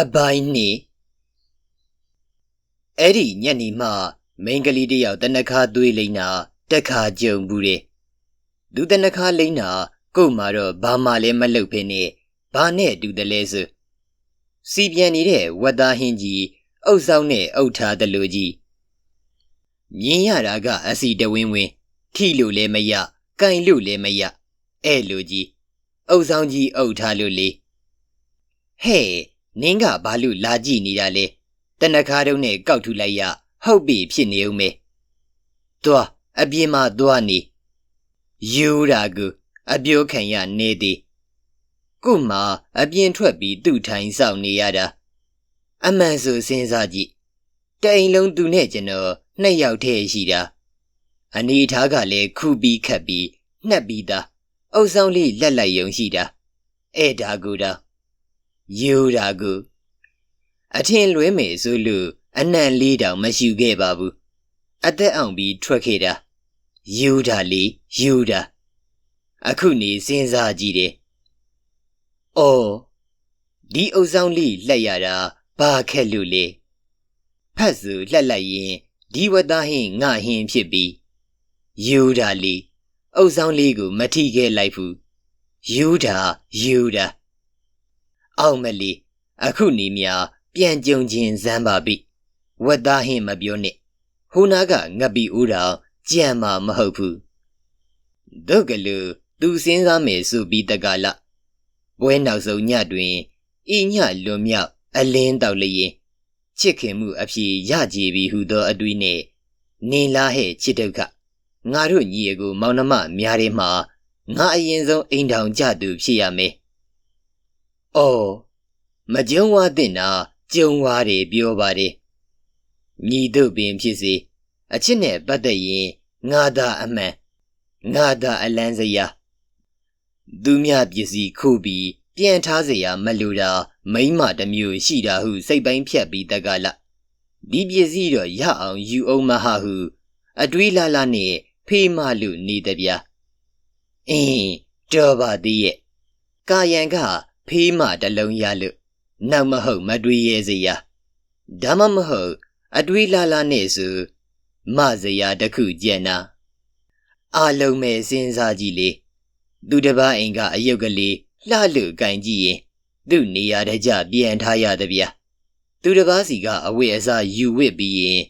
အပိုင်းနှစ်အဲ့ဒီညနေမှမိန်းကလေးတစ်ယောက်တနခါသွေးလိမ့်တာတက်ခါကြုံဘူးတယ်သူတနခါလိမ့်တာကို့မှာတော့ဘာမှလည်းမလုပ်ဖ ೇನೆ ဘာနဲ့တူတယ်လဲဆိုစီပြန်နေတဲ့ဝတ်သားဟင်းကြီးအုပ်ဆောင်နဲ့အုပ်ထားတယ်လို့ကြီးမြင်ရတာကအစီတဝင်းဝင်းထိလို့လည်းမရကင်လို့လည်းမရအဲ့လိုကြီးအုပ်ဆောင်ကြီးအုပ်ထားလို့လေဟဲ့ နင်းကဘာလို့လာကြည့်နေတာလဲတနခါတုံးနဲ့ကောက်ထူလိုက်ရဟုတ်ပြီဖြစ်နေဦးမယ်သွားအပြင်းမသွားနေယူတာကိုအပြိုးခံရနေသည်ကုမှအပြင်းထွက်ပြီးသူ့ထိုင်ဆောင်နေရတာအမှန်ဆိုစဉ်းစားကြည့်တိန်လုံးသူနဲ့ကျွန်တော်နှစ်ယောက်တည်းရှိတာအနေထားကလည်းခုပြီးခတ်ပြီးနှက်ပြီးသားအုပ်ဆောင်လေးလက်လိုက်ယုံရှိတာအဲ့ဒါကူတော့ ယူတာကူအထင်လွဲမယ်ဆိုလို့အနံ့လေးတောင်မရှိခဲ့ပါဘူးအသက်အောင်ပြီးထွက်ခဲ့တာယူတာလေယူတာအခုနေစဉ်းစားကြည့်တယ်။အော်ဒီအုပ်ဆောင်လေးလက်ရတာဘာခက်လို့လဲ။ဖတ်စုလက်လိုက်ရင်ဒီဝသားဟင်းငါဟင်းဖြစ်ပြီးယူတာလေအုပ်ဆောင်လေးကိုမထိခဲ့လိုက်ဘူး။ယူတာယူတာ အောင်မလီအခုနေမြပြန်ကြုံခြင်းဇမ်းပါပြီ။ဝတ်သားဟင်းမပြောနဲ့။ဟိုနာကငပ်ပြီးဦးတော်ကြံမှာမဟုတ်ဘူး။ဒုက္ကလူသူစဉ်းစားမယ်ဆိုပြီးတကလာပွဲနောက်ဆုံးညတွင်ဤညလွန်မြောက်အလင်းတောက်လျင်ချစ်ခင်မှုအဖြေရကြည်ပြီဟုသောအတွေ့နှင့်နေလာဟဲ့ချစ်ဒုက္ခငါတို့ညီအကိုမောင်နှမများတွေမှာငါအရင်ဆုံးအိမ်ထောင်ကြသူဖြစ်ရမယ်။ ။အော်မကြုံဝါတင်တာကြုံဝါတွေပြောပါတယ်။ညီတို့ပင်ဖြစ်စေအချစ်နဲ့ပတ်သက်ရင်ငါသာအမှန်ငါသာအလန်းစရာသူမြပစ္စည်းခုပြီးပြန်ထားစရာမလိုတာမိမတမျိုးရှိတာဟုစိတ်ပိုင်းဖြတ်ပြီးတက်ကလဒီပစ္စည်းတော့ရအောင်ယူအောင်မဟာဟုအတွေးလာလာနဲ့ဖေးမလူနေတဗျာအင်းတော်ပါသေးရဲ့ကာယံက ဖေးမတလုံးရလို့နောက်မဟုတ်မတွေးရဲစရာဒါမှမဟုတ်အတွေးလာလာနဲ့ဆိုမစရာတခုကြံနာအလုံးမဲ့စဉ်းစားကြည့်လေသူတစ်ပါးအိမ်ကအယုတ်ကလေးလှလူကင်ကြည့်ရင်သူ့နေရာတကြပြန်ထားရသည်ဗျာသူတစ်ပါးစီကအဝိအစားယူဝစ်ပြီးရင်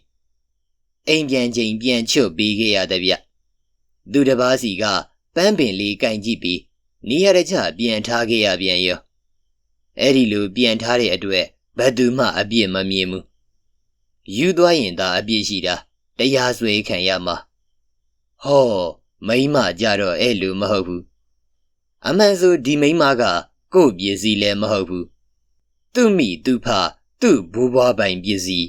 အိမ်ပြန်ချိန်ပြန်ချွတ်ပေးခဲ့ရသည်ဗျသူတစ်ပါးစီကပန်းပင်လေးကင်ကြည့်ပြီး နေရတဲ့ကြပြန်ထားခဲ့ရပြန်ရောအဲ့ဒီလိုပြန်ထားတဲ့အတွက်ဘယ်သူမှအပြစ်မမြင်ဘူးယူသွားရင်သာအပြစ်ရှိတာတရားစွဲခံရမှာဟောမိမကြတော့အဲ့လိုမဟုတ်ဘူးအမှန်ဆိုဒီမိမကကို့ပစ္စည်းလည်းမဟုတ်ဘူးသူ့မိသူ့ဖသူ့ဘိုးဘွားပိုင်ပစ္စည်း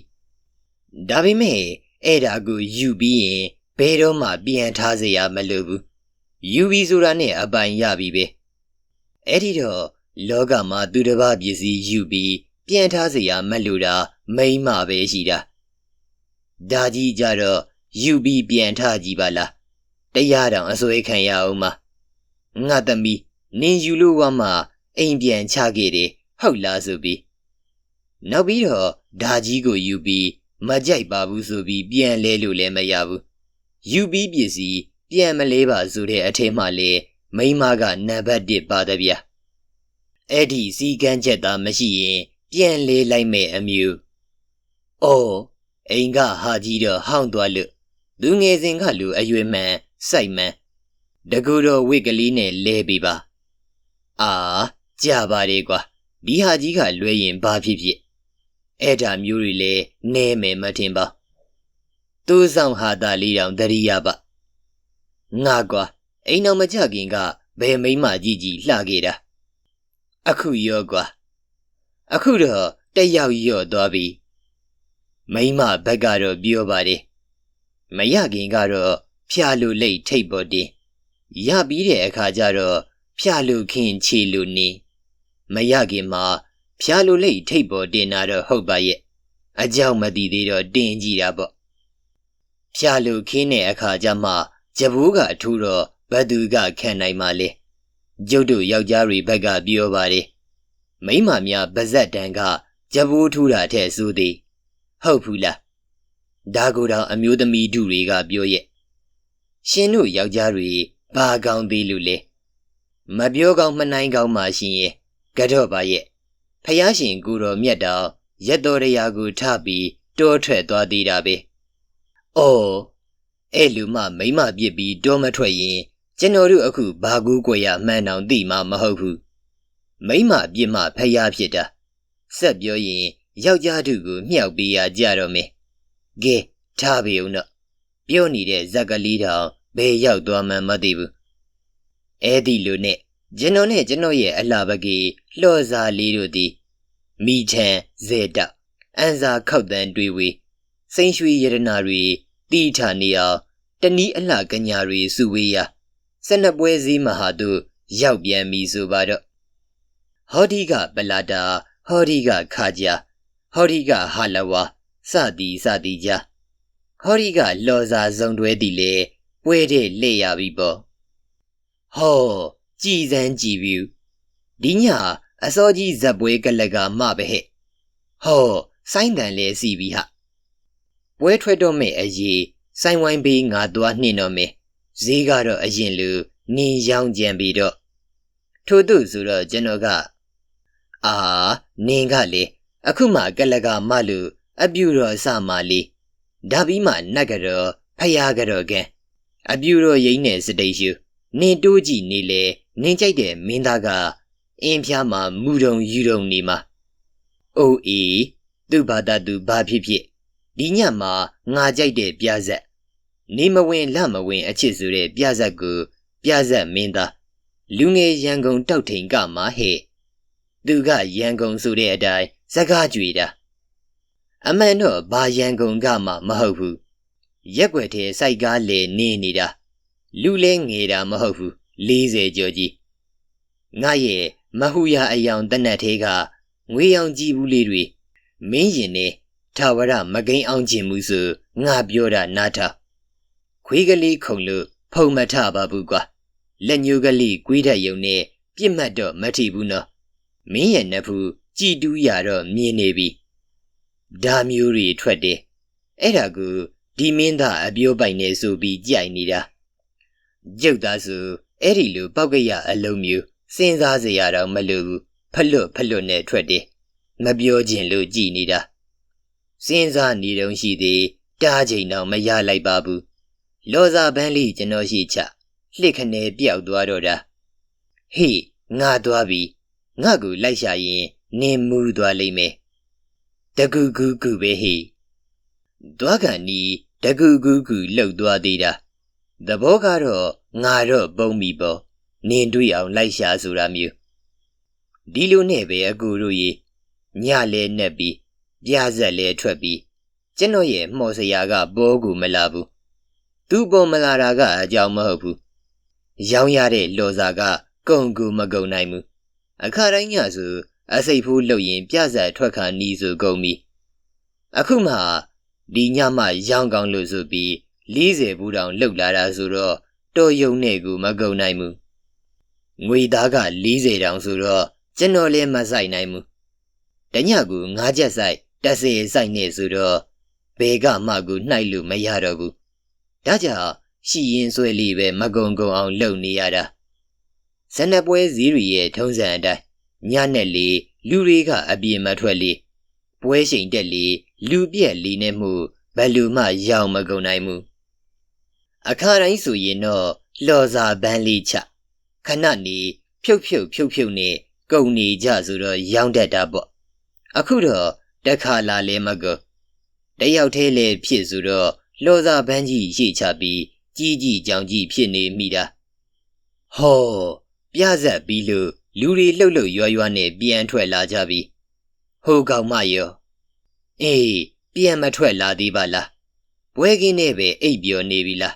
ဒါပေမဲ့အဲ့ဒါကိုယူပြီးရင်ဘယ်တော့မှပြန်ထားစရာမလိုဘူး ယူပြီးဆိုတာနဲ့အပိုင်ရပြီပဲအဲ့ဒီတော့လောကမှာသူတစ်ပါးပစ္စည်းယူပြီးပြန်ထားเสียမလိုတာမိန်းမပဲရှိတာဒါကြီးကြတော့ယူပြီးပြန်ထားကြည့်ပါလားတရားတောင်အစွဲခံရအောင်ပါငါသမီးနင်ယူလို့ဝမှအိမ်ပြန်ချခဲ့တယ်ဟုတ်လားဆိုပြီးနောက်ပြီးတော့ဓာကြီးကိုယူပြီးမကြိုက်ပါဘူးဆိုပြီးပြန်လဲလို့လည်းမရဘူးယူပြီးပစ္စည်း ပြန်မလဲပါဆိုတဲ့အထက်မှလည်းမိမကနံပါတ်1ပါတဗျာအဲ့ဒီစီကန်းချက်သာမရှိရင်ပြန်လဲလိုက်မယ်အမျိုးအော်အိမ်ကဟာကြီးတော့ဟောင်းသွားလို့သူငယ်စဉ်ကလူအရွယ်မှန်စိုက်မှန်တကူတော့ဝိတ်ကလေးနဲ့လဲပေးပါအာကြပါတယ်ကွာဒီဟာကြီးကလွဲရင်ဘာဖြစ်ဖြစ်အဲ့ဒါမျိုးတွေလဲနဲမယ်မထင်ပါသူ့ဆောင်ဟာတာလေးတောင်တရိယာပ ငါကွာအိမ်တော်မကြခင်ကဘယ်မိမကြီးကြီးလှခဲ့တာအခုရောကွာအခုတော့တက်ရောက်ရော့သွားပြီမိမဘက်ကတော့ပြောပါတယ်မရခင်ကတော့ဖျားလို့လိတ်ထိတ်ပေါ်တင်ရပြီးတဲ့အခါကျတော့ဖျားလူခင်ချီလူနေမရခင်မှာဖျားလူလိတ်ထိတ်ပေါ်တင်တာတော့ဟုတ်ပါရဲ့အကြောင်းမသိသေးတော့တင်ကြည့်တာပေါ့ဖျားလူခင်းတဲ့အခါကျမှ ဂျဘူးကအထူးတော့ဘသူကခံနိုင်ပါလေကျုပ်တို့ယောက်ျားတွေဘက်ကပြောပါတယ်မိမများဗဇက်တန်ကကြဘိုးထူတာတဲ့ဆိုသည်ဟုတ်ဘူးလားဒါကိုတော့အမျိုးသမီးတို့တွေကပြောရဲ့ရှင်တို့ယောက်ျားတွေဘာကောင်းသေးလို့လဲမပြောကောင်းမနိုင်ကောင်းမှရှင်ရဲ့ကတော့ပါရဲ့ဖယားရှင်ကိုတော်မြတ်တော်ရက်တော်ရရာကိုထပြီးတောထွက်သွားသေးတာပဲ။အော် အဲ့လူမမိမပြစ်ပြီးတောမထွက်ရင်ကျွန်တော်တို့အခုဘာကူးကွယ်ရမှန်းအောင်သိမှာမဟုတ်ဘူး။မိမပြစ်မှဖယားဖြစ်တာ။ဆက်ပြောရင်ယောက်ျားတို့ကိုမြောက်ပေးရကြတော့မယ်။ကဲထားပြီဦးတော့ပြောနေတဲ့ဇက်ကလေးတောင်ဘယ်ရောက်သွားမှန်းမသိဘူး။အဲ့ဒီလိုနဲ့ကျွန်တော်နဲ့ကျွန်တော်ရဲ့အလှပကေလှော်စာလေးတို့သည်မိချံဇေတအန်စာခောက်တန်တွေဝေစိန်ရွှေရတနာတွေ တီးထနေအောင်တနီးအလှကညာတွေစုဝေးရာစနပွဲစည်းမဟာတို့ရောက်ပြန်ပြီဆိုပါတော့ဟောဒီကပလာတာဟောဒီကခါကြဟောဒီကဟာလဝါစသည်စသည်ကြဟောဒီကလော်စာစုံတွဲသည်လေပွဲတဲ့လက်ရပြီပေါ့ဟောကြည်စမ်းကြည်ပြီဒီညအစောကြီးဇက်ပွဲကလကမပဲဟဲ့ဟောစိုင်းတန်လဲစီပြီဟာ ပွဲထွက်တော့မဲ့အရေးစိုင်းဝိုင်းပေးငါသွားနှင်းတော့မယ်ဈေးကတော့အရင်လူနင်းရောင်းကြံပြီးတော့ထို့သူဆိုတော့ကျွန်တော်ကအာနင်းကလေအခုမှကလကမလူအပြူတော်စမလေးဒါပြီးမှနတ်ကတော့ဖယားကတော့ကဲအပြူတော်ရိမ့်နေစတိတ်ရှူနင်းတိုးကြည့်နေလေနင်းကြိုက်တဲ့မင်းသားကအင်းဖျားမှာမူတုံယူတုံနေမှာအိုးအေးသူ့ဘာသာသူဘာဖြစ်ဖြစ် ဒီညမှာငါကြိုက်တဲ့ပြဇက်နေမဝင်လမဝင်အချစ်ဆိုတဲ့ပြဇက်ကိုပြဇက်မင်းသားလူငယ်ရန်ကုန်တောက်ထိန်ကမှာဟဲ့သူကရန်ကုန်ဆိုတဲ့အတိုင်းစကားကြွေတာအမှန်တော့ဘာရန်ကုန်ကမှမဟုတ်ဘူးရက်ွက်ထဲစိုက်ကားလေနေနေတာလူလဲငယ်တာမဟုတ်ဘူး40ကျော်ကြီးငါရဲ့မဟူရအယောင်တနတ်သေးကငွေရောင်ကြည်ဘူးလေးတွေမင်းရင်နဲ့ ထာဝရမကိန်းအောင်ခြင်းမှုဆိုငါပြောတာနားထောင်ခွေးကလေးခုံလို့ဖုံမထပါဘူးကွာလက်ညိုးကလေးကွေးတတ်ယုံနဲ့ပြစ်မှတ်တော့မထီဘူးနော်မင်းရဲ့နဖူးကြည်တူးရတော့မြင်နေပြီဒါမျိုးတွေထွက်တယ်အဲ့ဒါကိုဒီမင်းသားအပြိုးပိုင်နေဆိုပြီးကြိုက်နေတာကျုပ်သားဆိုအဲ့ဒီလိုပောက်ကရအလုံးမျိုးစဉ်းစားစရာတော့မလိုဘူးဖလွတ်ဖလွတ်နဲ့ထွက်တယ်မပြောခြင်းလို့ကြည်နေတာ စဉ်းစားနေတုံးရှိသေးတားချိန်တော့မရလိုက်ပါဘူးလောစာပန်းလေးကျွန်တော်ရှိချလှစ်ခနဲပြောက်သွားတော့တာဟေးငါသွားပြီငါ့ကိုလိုက်ရှာရင်နင်းမူးသွားလိမ့်မယ်တကူကူကူပဲဟေးသွားကန်နီတကူကူကူလှုပ်သွားသေးတာသဘောကတော့ငါတော့ပုံပြီပေါ့နင်းတွေ့အောင်လိုက်ရှာဆိုတာမျိုးဒီလိုနဲ့ပဲအကူတို့ရေညလဲနဲ့ပြီး ပြားဆက်လဲထွက်ပြီးကျွန်တော်ရဲ့မှော်စရာကဘောကူမလာဘူးသူပေါ်မလာတာကအကြောင်းမဟုတ်ဘူးရောင်းရတဲ့လော်စာကကုံကူမကုံနိုင်ဘူးအခါတိုင်းညဆိုအစိတ်ဖူးလှုပ်ရင်ပြဆက်ထွက်ခါနီးဆိုကုန်ပြီအခုမှဒီညမှရောင်းကောင်းလို့ဆိုပြီး40ဘူးတောင်လှုပ်လာတာဆိုတော့တော်ယုံနဲ့ကူမကုံနိုင်ဘူးငွေသားက40တောင်ဆိုတော့ကျွန်တော်လည်းမဆိုင်နိုင်ဘူးတညကူငါးချက်ဆိုင် တက်စေဆိုင်နေဆိုတော့ဘယ်ကမှကူနှိုက်လို့မရတော့ဘူးဒါကြောင့်ရှိရင်ဆွဲလေးပဲမကုံကုံအောင်လုပ်နေရတာဇနပွဲစည်းရီရဲ့ထုံးစံအတိုင်းညနဲ့လေလူတွေကအပြေမထွက်လေပွဲချိန်တက်လေလူပြက်လေနဲ့မှုဘယ်လူမှရောင်မကုန်နိုင်ဘူးအခါတိုင်းဆိုရင်တော့လော်စာပန်းလေးချခဏနေဖြုတ်ဖြုတ်ဖြုတ်ဖြုတ်နဲ့ကုန်နေကြဆိုတော့ရောင်းတတ်တာပေါ့အခုတော့ တခါလာလဲမကောတယောက်သေးလေဖြစ်ဆိုတော့လော်စာပန်းကြီးရှေ့ချပြီးကြီးကြီးကြောင်ကြီးဖြစ်နေမိတာဟောပြဆက်ပြီးလို့လူတွေလှုပ်လှုပ်ရွရွနဲ့ပြန်ထွက်လာကြပြီဟိုကောင်မရောအေးပြန်မထွက်လာသေးပါလားပွဲကင်းနဲ့ပဲအိပ်ပျော်နေပြီလား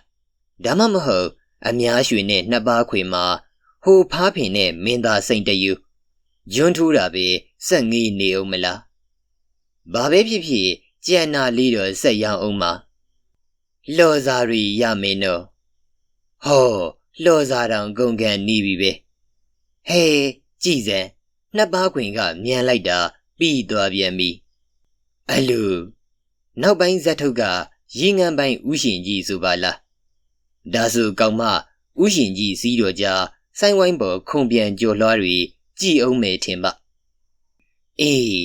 ဒါမှမဟုတ်အများရွှေနဲ့နှစ်ပါးခွေမှာဟိုဖားဖင်နဲ့မင်းသားစိန်တယူဂျွန်းထူးတာပဲစက်ငေးနေအောင်မလား ဘာပဲဖြစ်ဖြစ်ကြံနာလေးတော့စက်ရောင်းအောင်မှာလော်စာရီရမင်းတော့ဟောလော်စာတောင်ကုန်ကန်နီးပြီပဲဟဲကြည်စံနှစ်ပါးခွင်ကမြန်လိုက်တာပြီးသွားပြန်ပြီအလူနောက်ပိုင်းဇက်ထုတ်ကရေငန်းပိုင်းဥရှင်ကြီးဆိုပါလားဒါဆိုကောင်မဥရှင်ကြီးစီးတော်ကြဆိုင်ဝိုင်းပေါ်ခုံပြန်ကြော်လွှားတွေကြည်အောင်မယ်ထင်ပါအေး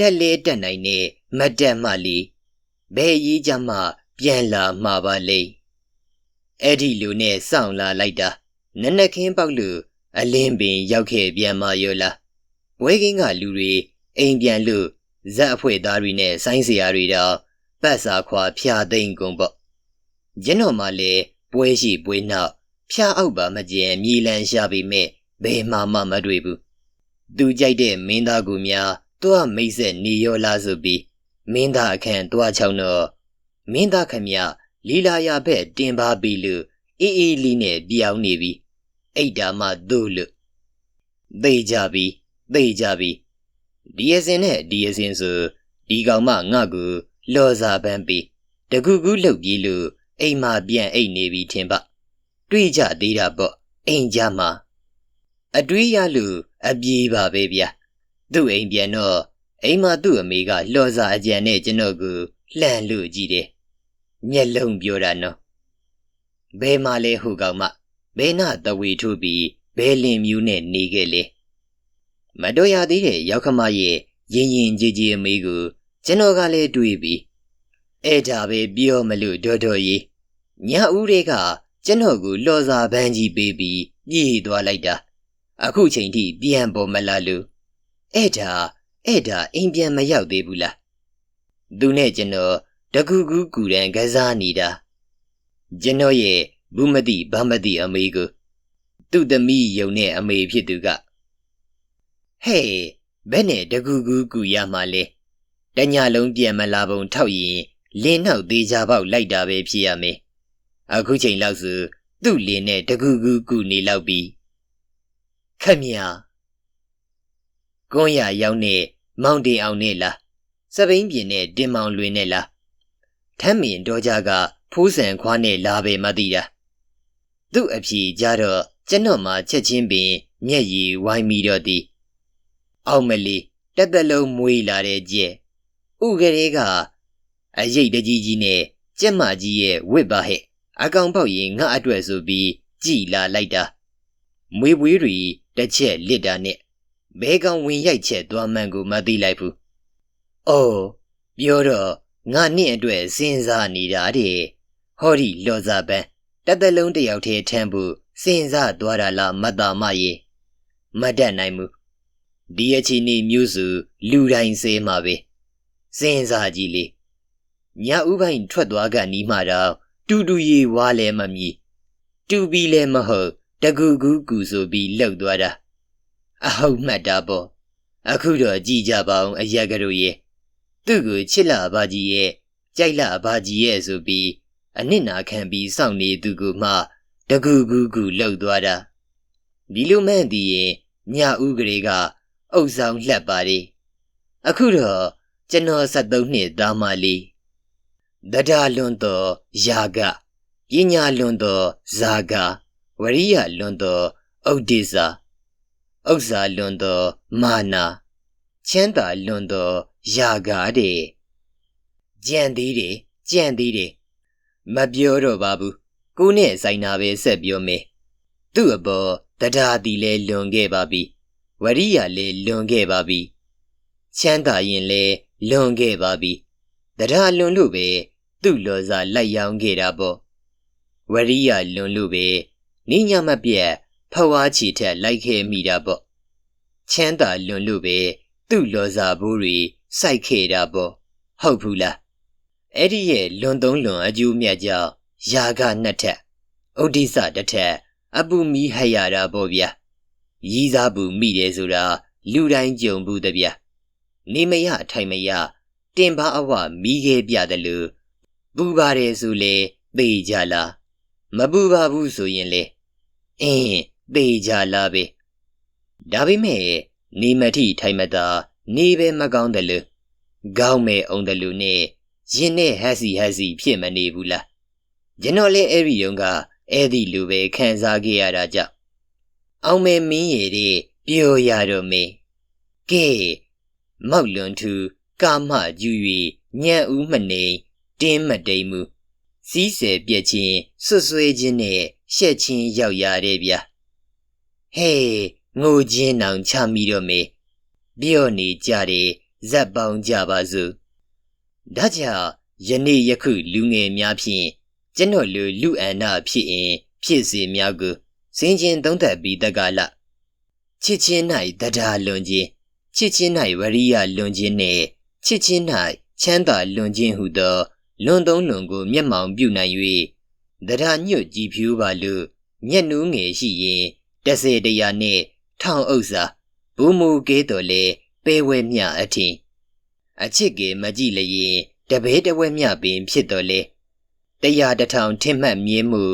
တက်လေတက်နိုင်နဲ့မတက်မှလီဘယ်ရေးကြမှပြန်လာမှာပါလေအဲ့ဒီလူနဲ့စောင့်လာလိုက်တာနက်နက်ခင်းပေါက်လူအလင်းပင်ရောက်ခဲ့ပြန်มาရောလားဝဲကင်းကလူတွေအိမ်ပြန်လို့ဇက်အဖွဲသားတွေနဲ့ဆိုင်းစရာတွေတော့ပတ်စာခွာဖျားသိမ့်ကုန်ပေါ့ကျင်းတော်မှလည်းပွဲရှိပွဲနောက်ဖျားအောက်ပါမကျင်မြေလန်းရှာပေမဲ့ဘယ်မှမမတွေ့ဘူးသူကြိုက်တဲ့မင်းသားကူများ တွားမိတ်ဆက်နေရောလားဆိုပြီးမင်းသားအခန့်တွားချောင်းတော့မင်းသားခမလီလာယာဘက်တင်ပါပြီလို့အေးအေးလေးနဲ့ပြောင်းနေပြီအိတ်တာမှသို့လို့သိကြပြီသိကြပြီဒီအစင်နဲ့ဒီအစင်ဆိုဒီကောင်မငါ့ကိုလော်စာပန်းပြီးတကူကူလှုပ်ပြီးလို့အိမ်မှာပြန်အိတ်နေပြီထင်ပါတွေးကြသေးတာပေါ့အိမ်ကြမှာအတွေးရလို့အပြေးပါပဲဗျာ သူ့အိမ်ပြန်တော့အိမ်မှာသူ့အမေကလော်စာအကြံနဲ့ကျွန်တော်ကိုလှန်လို့ကြည့်တယ်မျက်လုံးပြောတာနော်ဘယ်မှာလဲဟိုကောင်မဘယ်နာတဝေထုတ်ပြီးဘယ်လင်မြူးနဲ့နေခဲ့လေမတော်ရသေးတဲ့ရောက်ခမရဲ့ရင်ရင်ကြည်ကြည်အမေကိုကျွန်တော်ကလည်းတွေးပြီးအဲ့ဒါပဲပြောမလို့ဒေါ်တော်ကြီးညဦးတွေကကျွန်တော်ကိုလော်စာပန်းကြီးပေးပြီးပြေးသွားလိုက်တာအခုချိန်ထိပြန်ပေါ်မလာလို့ အဲ့ဒါအဲ့ဒါအိမ်ပြန်မရောက်သေးဘူးလားသူနဲ့ကျွန်တော်တကူကူကူတန်ကစားနေတာကျွန်တော်ရဲ့ဘူးမတိဗမတိအမေကိုသူ့သမီးယုံနဲ့အမေဖြစ်သူကဟဲ့ဘယ်နဲ့တကူကူကူရမှလဲတညလုံးပြန်မလာပုံထောက်ရင်လင်းနှောက်သေးကြပေါက်လိုက်တာပဲဖြစ်ရမယ်အခုချိန်လောက်ဆိုသူ့လင်းနဲ့တကူကူကူနေလောက်ပြီခမညာ ကွန်ရရောက်နေမောင်တင်အောင်နဲ့လားစပိန်ပြင်နဲ့တင်မောင်လွင်နဲ့လားထမ်းမင်တော်ကြကဖိုးဆန်ခွားနဲ့လာပဲမသိတာသူ့အဖြေကြတော့ကျွန်တော်မှချက်ချင်းပင်မျက်ရည်ဝိုင်းမိတော့သည်အောက်မလီတက်တက်လုံးမွေးလာတဲ့ကျဲဥကလေးကအရိတ်တကြီးကြီးနဲ့ကြက်မကြီးရဲ့ဝစ်ပါဟဲ့အကောင်ပေါက်ရင်ငါအတွက်ဆိုပြီးကြည်လာလိုက်တာမွေပွေးတွေတစ်ချက်လစ်တာနဲ့ ဘဲကောင်ဝင်ရိုက်ချက်သွားမှန်းကိုမသိလိုက်ဘူး။အော်ပြောတော့ငါနဲ့အတွက်စဉ်းစားနေတာတဲ့ဟောဒီလော်စာပန်းတသက်လုံးတယောက်တည်းထမ်းဖို့စဉ်းစားသွားတာလားမတာမရေမတတ်နိုင်ဘူးဒီအချီနေမျိုးစုလူတိုင်းစေးမှာပဲစဉ်းစားကြည့်လေညဥပိုင်းထွက်သွားကနီးမှတော့တူတူရီဝါလဲမမြည်တူပြီးလဲမဟုတ်တကူကူကူဆိုပြီးလှုပ်သွားတာ အဟုတ်မှတ်တာပေါ့အခုတော့ကြည်ကြပါအောင်အရက်ကတို့ရဲ့သူ့ကိုချစ်လာပါကြီးရဲ့ကြိုက်လာပါကြီးရဲ့ဆိုပြီးအနစ်နာခံပြီးစောင့်နေသူကမှတကူကူကူလှုပ်သွားတာဒီလိုမှန်တည်ရင်ညဦးကလေးကအုပ်ဆောင်လှက်ပါတယ်အခုတော့ကျွန်တော်73နှစ်သားမလေးတဒါလွန်တော်ယာကပညာလွန်တော်ဇာကဝရိယလွန်တော်ဥဒိစာ ဥစ္စာလွန်တော်မာနာချမ်းသာလွန်တော်ယာကတဲ့ကြံသေးတယ်ကြံသေးတယ်မပြောတော့ပါဘူးကိုနဲ့ဆိုင်နာပဲဆက်ပြောမယ်သူ့အပေါ်တရားတီလဲလွန်ခဲ့ပါပြီဝရိယလဲလွန်ခဲ့ပါပြီချမ်းသာရင်လဲလွန်ခဲ့ပါပြီတရားလွန်လို့ပဲသူ့လော်စာလိုက်ရောင်းခဲ့တာပေါ့ဝရိယလွန်လို့ပဲနိညာမပြက် ဖဝါချီထက်လိုက်ခဲ့မိတာပေါ့ချမ်းသာလွန်လို့ပဲသူ့လော်စာဘိုးတွေစိုက်ခဲ့တာပေါ့ဟုတ်ဘူးလားအဲ့ဒီရဲ့လွန်သုံးလွန်အကျိုးမြတ်ကြောင့်ယာကနှစ်ထက်ဥဒိစ္စတစ်ထက်အပူမီဟရတာပေါ့ဗျာရီးစားဘူးမိတယ်ဆိုတာလူတိုင်းကြုံဘူးတဗျာနေမရထိုင်မရတင်ပါအဝမီးခဲပြတယ်လို့ပူပါတယ်ဆိုလေသိကြလားမပူပါဘူးဆိုရင်လေအင်း သိကြလားပဲဒါပေမဲ့နေမထိထိုင်မသာနေပဲမကောင်းတယ်လို့ကောင်းမဲ့အောင်တယ်လို့နဲ့ရင်နဲ့ဟက်စီဟက်စီဖြစ်မနေဘူးလားကျွန်တော်လည်းအဲ့ဒီယုံကအဲ့ဒီလူပဲခံစားခဲ့ရတာကြောင့်အောင်မဲမင်းရည်တဲ့ပြောရတော့မေကဲမောက်လွန်သူကာမယူ၍ညံ့ဦးမနေတင်းမတိမ်မှုစီးဆယ်ပြက်ချင်းဆွတ်ဆွဲခြင်းနဲ့ရှက်ချင်းရောက်ရတဲ့ဗျာ ဟေးငိုချင်းနောင်ချမိတော့မေပြော့နေကြတယ်ဇက်ပေါင်းကြပါစို့ဒါကြောင့်ယနေ့ယခုလူငယ်များဖြင့်ကျွန်တော်လူလူအန္တဖြစ်ရင်ဖြစ်စေများကိုစင်ချင်းသုံးသက်ပြီးတက္ကလချစ်ချင်း၌တရားလွန်ခြင်းချစ်ချင်း၌ဝရိယလွန်ခြင်းနှင့်ချစ်ချင်း၌ချမ်းသာလွန်ခြင်းဟုသောလွန်သုံးလွန်ကိုမျက်မှောင်ပြုနိုင်၍တရားညွတ်ကြည်ဖြူပါလို့မျက်နှူးငယ်ရှိရင် တစေတရာနှင့်ထောင်ဥစ္စာဘူမူကဲတော်လေပဲဝဲမြအထင်အချစ်ကေမကြည့်လျင်တပဲတဝဲမြပင်ဖြစ်တော်လေတရားတထောင်ထင်မှတ်မြင်မှု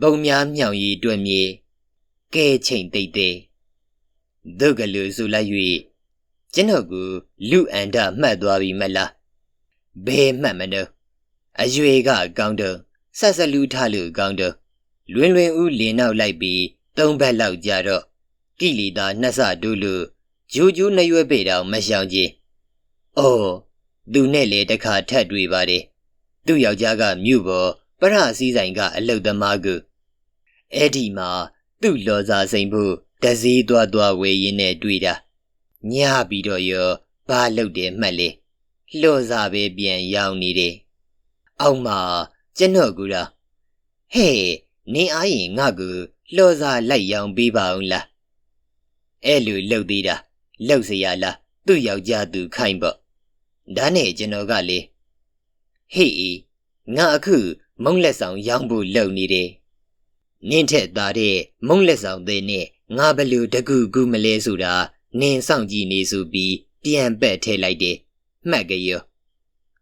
ပုံများမြောင်ရီတွင်မြေကဲချိန်တိတ်တဲ့ဒုက္ကလူဆိုလိုက်၍ကျွန်တော်ကလူအန္တမှတ်သွားပြီမလားဘယ်မှတ်မလို့အရွေကကောင်းတော့ဆက်စလူထလို့ကောင်းတော့လွင်လွင်ဦးလင်းနောက်လိုက်ပြီး သုံးဘက်လောက်ကြတော့ကိလီသာနှက်ဆတို့လို့ဂျူဂျူနှရွက်ပေတောင်မရှောင်ကြီး။အော်သူနဲ့လေတခါထပ်တွေ့ပါတယ်။သူ့ယောက်ျားကမြို့ပေါ်ပရစည်းဆိုင်ကအလုတ်သမားကိုအဲ့ဒီမှာသူ့လော်စာစိန်ဖို့တစည်းသွားသွားဝေရင်းနဲ့တွေ့တာ။ညပြီးတော့ရောဘာလုပ်တယ်မှတ်လေ။လှော်စာပဲပြန်ရောက်နေတယ်။အောက်မှာကျွန်တော်ကူတာဟဲ့နင်းအားရင်ငါကူ လှော်စာလိုက်ရောင်ပေးပါအောင်လား။အဲ့လိုလှုပ်သေးတာလှုပ်เสียလားသူ့ယောက်ျားသူခိုင်းပေါ့ဒါနဲ့ကျွန်တော်ကလေဟေးငါအခုမုံလက်ဆောင်ရောင်းဖို့လုပ်နေတယ်နင်းထက်သားတဲ့မုံလက်ဆောင်သေးနဲ့ငါဘလို့တကူကူမလဲဆိုတာနင်းစောင့်ကြည့်နေစုပြီးပြန်ပက်ထဲလိုက်တယ်မှတ်ကြရော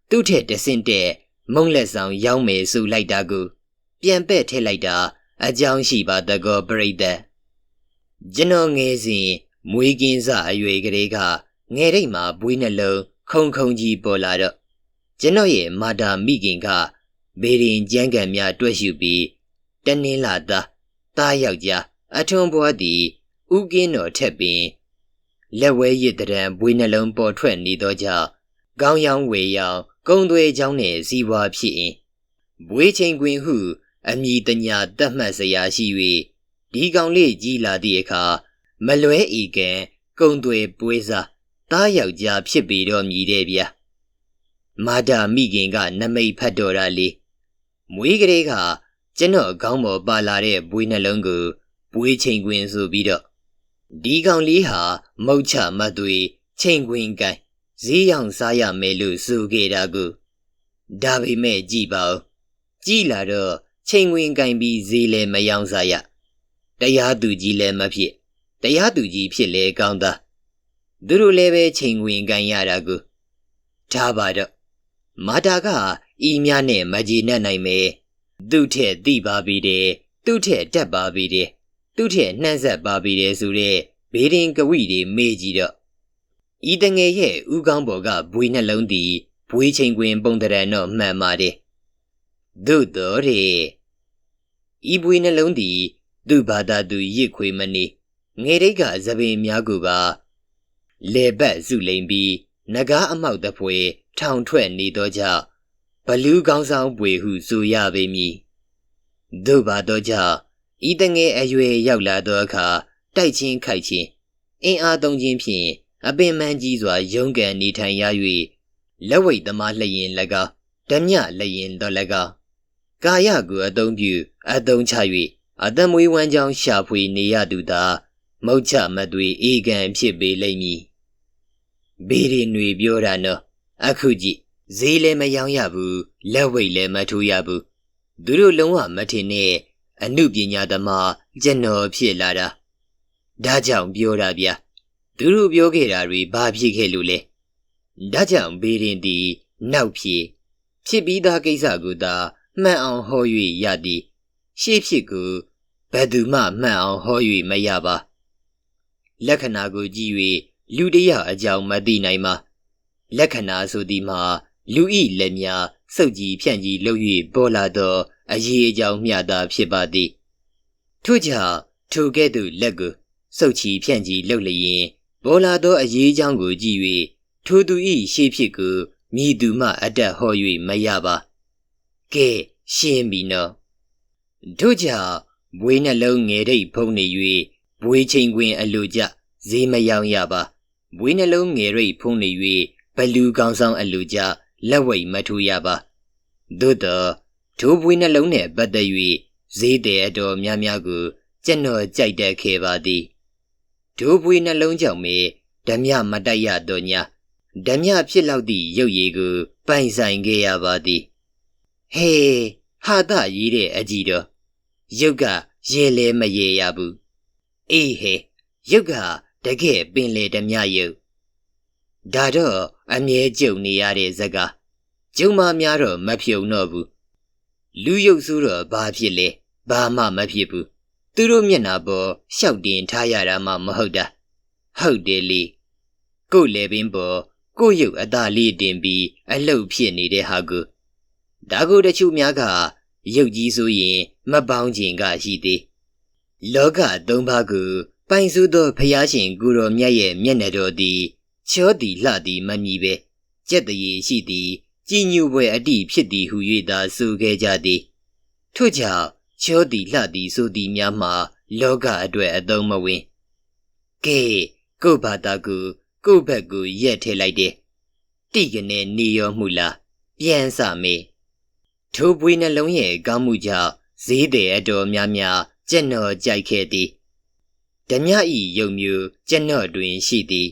သူ့ထက်တဆင့်တဲ့မုံလက်ဆောင်ရောင်းမယ်ဆိုလိုက်တာကိုပြန်ပက်ထဲလိုက်တာ အကြောင်းရှိပါတကောပြိတ္တကျွန်တော်ငယ်စဉ်မွေးကင်းစအရွယ်ကလေးကငယ်ရိတ်မှာဘွေးနှလုံးခုံခုံကြီးပေါ်လာတော့ကျွန်တော်ရဲ့မာတာမိခင်ကဘေရင်ကျန်းကန်များတွဲ့ရှုပြီးတနင်းလာသားသားယောက်ျားအထွန်းဘွားသည်ဥကင်းတော်ထက်ပင်လက်ဝဲရစ်တရံဘွေးနှလုံးပေါ်ထွက်နေသောကြောင့်ကောင်းရောင်ဝေရောင်ကုံသွဲချောင်းနှင့်စီးပွားဖြစ်င်ဘွေးချိန်တွင်ဟု အမိတညာတတ်မှတ်စရာရှိ၍ဒီကောင်လေးကြီးလာသည့်အခါမလွဲဤကံကုံတွေပွေးစားတားယောက်ျားဖြစ်ပြီးတော့မြည်တဲ့ဗျာမာတာမိခင်ကနမိတ်ဖတ်တော်တာလေမွေးကလေးကကျွန်တော်ခေါင်းပေါ်ပါလာတဲ့ဘွေးနှလုံးကိုဘွေးချိန်ခွင်ဆိုပြီးတော့ဒီကောင်လေးဟာမုတ်ချမတ်တွေချိန်ခွင်ကန်ဈေးရောင်စားရမယ်လို့ဆိုခဲ့တာကိုဒါပေမဲ့ကြည်ပါဦးကြည်လာတော့ ချိန်ခွင်ကန်ပြီးဈေးလည်းမယောင်စားရတရားသူကြီးလည်းမဖြစ်တရားသူကြီးဖြစ်လေကောင်းသားသူတို့လည်းပဲချိန်ဝင်ကန်ရတာကိုထားပါတော့မာတာကဤများနဲ့မကြေနပ်နိုင်မယ်သူ့ထက်သိပါပြီတဲ့သူ့ထက်တက်ပါပြီတဲ့သူ့ထက်နှံ့ဆက်ပါပြီတဲ့ဆိုတဲ့ဘေးရင်ကဝိတွေမေးကြည့်တော့ဤတငယ်ရဲ့ဥကောင်းပေါ်ကဘွေနှလုံးသည်ဘွေချိန်တွင် ပုံတရံတော့မှန်ပါတယ်သို့တော်တဲ့ ဤဘွေနှလုံးသည် သူ့ဘာသာသူရစ်ခွေမနေငယ်ရိတ်ကသပင်များကိုပါလေဘက်စုလိမ်ပြီးနဂါးအမောက်တဖွေထောင်ထွက်နေသောကြောင့်ဘလူးကောင်းဆောင်ပွေဟုဆိုရပေမည်သို့ပါတော့ကြောင့်ဤတငယ်အရွယ်ရောက်လာသောအခါတိုက်ချင်းခိုက်ချင်းအင်းအားသုံးခြင်းဖြင့်အပင်မန်းကြီးစွာရုန်းကန်နေထိုင်ရ၍လက်ဝိတ်သမားလျင်၎င်းဓမြလျင်တော်၎င်း ကာယကိုအသုံးပြုအသုံးချ၍အသက်မွေးဝမ်းကြောင်းရှာဖွေနေရသူသာမုတ်ချမသွေအေကံဖြစ်ပေလိမ့်မည်ဘေးရင်တွေပြောတာနော်အခုကြည့်ဈေးလည်းမယောင်းရဘူးလက်ဝိတ်လည်းမထိုးရဘူးသူတို့လုံးဝမထင်နဲ့အမှုပညာသမားကျွန်တော်ဖြစ်လာတာဒါကြောင့်ပြောတာဗျာသူတို့ပြောခဲ့တာတွေဘာဖြစ်ခဲ့လို့လဲဒါကြောင့်ဘေးရင်ဒီနောက်ဖြစ်ဖြစ်ပြီးသားကိစ္စကိုသာ မှန်အောင်ဟော၍ရသည်ရှေ့ဖြစ်ကိုဘယ်သူမှမှန်အောင်ဟော၍မရပါလက္ခဏာကိုကြည့်၍လူတရအကြောင်းမသိနိုင်ပါလက္ခဏာဆိုသည်မှာလူဤလက်များစုပ်ကြီးဖြန့်ကြီးလှုပ်၍ပေါ်လာသောအရေးအကြောင်းမျှသာဖြစ်ပါသည်ထို့ကြောင့်ထိုကဲ့သို့လက်ကိုစုပ်ချီဖြန့်ကြီးလှုပ်လျင်ပေါ်လာသောအရေးအကြောင်းကိုကြည့်၍ထိုသူဤရှေးဖြစ်ကိုမြည်သူမှအတက်ဟော၍မရပါကဲ ရှင်းပြီနော်တို့ကြောင့်ဘွေးနှလုံးငယ်တိတ်ဖုံးနေ၍ဘွေးချင်းခွင်အလိုကြဈေးမယောင်ရပါဘွေးနှလုံးငယ်ရိတ်ဖုံးနေ၍ဘလူးကောင်းဆောင်အလိုကြလက်ဝိတ်မထူရပါသို့တော့ဒိုးဘွေးနှလုံးနဲ့ပတ်သက်၍ဈေးတဲ့အတော်များများကိုကျွန်တော်ကြိုက်တတ်ခဲ့ပါသည်ဒိုးဘွေးနှလုံးကြောင့်မေဓမြမတိုက်ရတော့ညာဓမြဖြစ်လောက်သည့်ရုပ်ရည်ကိုပိုင်ဆိုင်ခဲ့ရပါသည်ဟေး ဟာသရေးတဲ့အကြည့်တော့ရုပ်ကရေလဲမရေရဘူးအေးဟဲရုပ်ကတကယ်ပင်လေဓမြရုပ်ဒါတော့အမြဲကြုံနေရတဲ့ဇက်ကကျုံမများတော့မဖြုံတော့ဘူးလူရုပ်ဆိုးတော့ဘာဖြစ်လဲဘာမှမဖြစ်ဘူးသူတို့မျက်နှာပေါ်ရှောက်တင်ထားရတာမှမဟုတ်တာဟုတ်တယ်လေကို့လေပင်ပေါ်ကို့ရုပ်အသာလေးတင်ပြီးအလှုပ်ဖြစ်နေတဲ့ဟာကို ဒါကိုတချို့များကရုပ်ကြီးဆိုရင်မပေါင်းခြင်းကရှိသေးလောကသုံးပါးကိုပိုင်စုသောဖျားရှင်ကိုတော်မြတ်ရဲ့မျက်နှာတော်သည်ချောသည်လှသည်မမီပဲကြက်တရေရှိသည်ကြည်ညိုပွဲအတိဖြစ်သည်ဟု၍သာဆိုခဲ့ကြသည်ထို့ကြောင့်ချောသည်လှသည်ဆိုသည်များမှာလောကအတွက်အသုံးမဝင်ကဲကို့ဘာသာကိုကို့ဘက်ကိုရက်ထဲလိုက်တယ်တိကနေနေရောမှုလားပြန်စမေး ထိုပွေးနှလုံးရဲ့ကောင်းမှုကြောင့်ဈေးတဲ့အတော်များများကျက်တော်ကြိုက်ခဲ့သည်ဓမြဤယုံမျိုးကျက်တော်တွင်ရှိသည်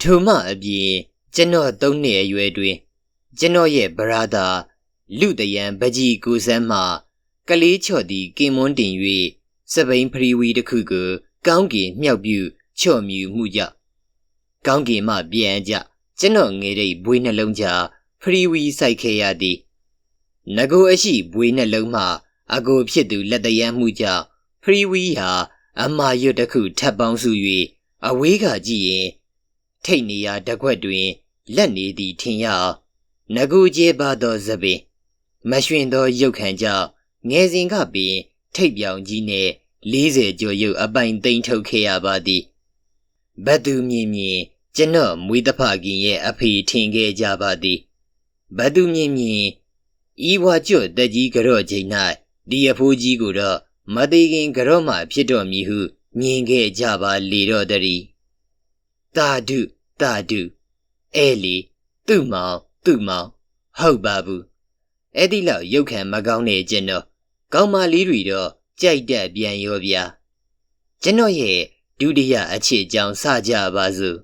ထိုမှအပြင်ကျက်တော်သုံးနှစ်အရွယ်တွင်ကျက်တော်ရဲ့ဗရာသာလူတယံပကြီးကိုစမ်းမှကလေးချော့သည်ကင်မွန်းတင်၍စပိန်ဖရီဝီတစ်ခုကိုကောင်းကင်မြောက်ပြူချော့မြူမှုကြောင့်ကောင်းကင်မှပြန်ကြကျွန်တော်ငယ်တဲ့ဘွေးနှလုံးကြားဖရီဝီစိုက်ခဲ့ရသည် ငကိုအရှိဘွေးနှလုံးမှအကိုဖြစ်သူလက်တရန်မှုကြောင့်ဖရီဝီဟာအမာရွတ်တစ်ခုထပ်ပေါင်းစု၍အဝေးကကြည့်ရင် ထိတ်နေရာတကွက်တွင် လက်နေသည်ထင်ရအောင်ငကိုကျဲပါသောသပင်မရွှင်သောရုပ်ခံကြောင့်ငယ်စဉ်ကပင် ထိတ်ပြောင်ကြီးနှင့်40ကျော်ရုပ်အပိုင်သိမ်းထုတ်ခဲ့ရပါသည်ဘတ်သူမြင်မြင်ကျွန်တော်မွေးတဖခင်ရဲ့အဖေထင်ခဲ့ကြပါသည်ဘတ်သူမြင်မြင် ဤဝါကျွတ်တက်ကြီးကြော့ချိန်၌ဒီအဖိုးကြီးကိုတော့မသေးခင်ကြော့မှဖြစ်တော်မူဟုမြင်ခဲ့ကြပါလေတော့တည်းတာဒုတာဒုအဲလီသူ့မောင်သူ့မောင်ဟုတ်ပါဘူးအဲ့ဒီလောက်ရုပ်ခံမကောင်းတဲ့ကျွန်တော်ကောင်းမလေးတွေတော့ကြိုက်တက်ပြန်ရောဗျာကျွန်တော်ရဲ့ဒုတိယအချစ်ကြောင့်စကြပါစို့